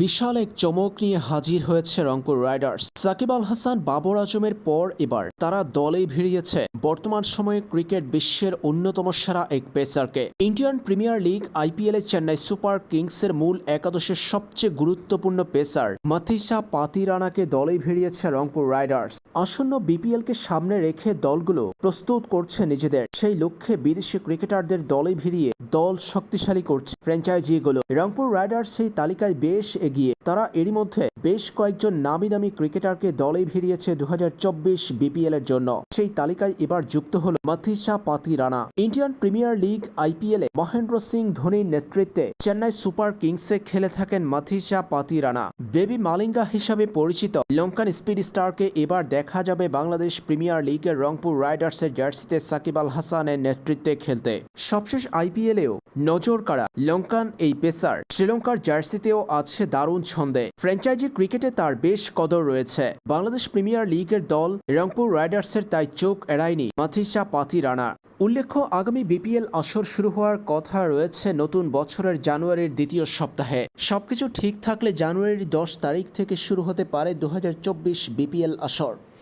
বিশাল এক চমক নিয়ে হাজির হয়েছে রংপুর রাইডার্স। সাকিব আল হাসান, বাবর আজমের পর এবার তারা দলেই ভিড়িয়েছে। বর্তমান সময়ে ক্রিকেট বিশ্বের অন্যতম সেরা এক পেসারকে। Indian Premier League, IPL Chennai Super কিংসের মূল একাদশের সবচেয়ে গুরুত্বপূর্ণ পেসার মাথিসা পাতিরানাকে দলেই ভিড়িয়েছে রংপুর রাইডার্স। আসন্ন বিপিএল কে সামনে রেখে দলগুলো প্রস্তুত করছে নিজেদের। সেই লক্ষ্যে বিদেশি ক্রিকেটারদের দলে ভিড়িয়ে দল শক্তিশালী করছে। ফ্র্যাঞ্চাইজিগুলো। রংপুর রাইডার্স সেই তালিকায় বেশ এগিয়ে। তারা এরই মধ্যে বেশ কয়েকজন নামি দামি ক্রিকেটারকে দলে ভিড়িয়েছে দু হাজার চব্বিশ বিপিএল এর জন্য। সেই তালিকায় এবার যুক্ত হল Matheesha Pathirana. Indian Premier League, IPL Mahendra Singh ধোনির নেতৃত্বে চেন্নাই সুপার কিংসে খেলে থাকেন মাথিসা পাতি রানা। বেবি মালিঙ্গা হিসাবে পরিচিত লঙ্কান স্পিড স্টারকে এবার দেখা যাবে বাংলাদেশ প্রিমিয়ার লিগের রংপুর রাইডার্সের জার্সিতে সাকিব আল হাসানের নেতৃত্বে খেলতে। সবশেষ আইপিএলেও নজর কাড়া লঙ্কান এই পেসার। শ্রীলঙ্কার জার্সিতেও আছে দারুণ ছন্দে। ফ্র্যাঞ্চাইজি ক্রিকেটে তার বেশ কদর রয়েছে। বাংলাদেশ প্রিমিয়ার লিগের দল রংপুর রাইডার্সের তাই চোখ এড়ায়নি মাথিসা পাতি রানা। উল্লেখ্য, আগামী বিপিএল আসর শুরু হওয়ার কথা রয়েছে নতুন বছরের জানুয়ারির দ্বিতীয় সপ্তাহে। সবকিছু ঠিক থাকলে জানুয়ারির দশ তারিখ থেকে শুরু হতে পারে দু হাজার চব্বিশ বিপিএল আসর।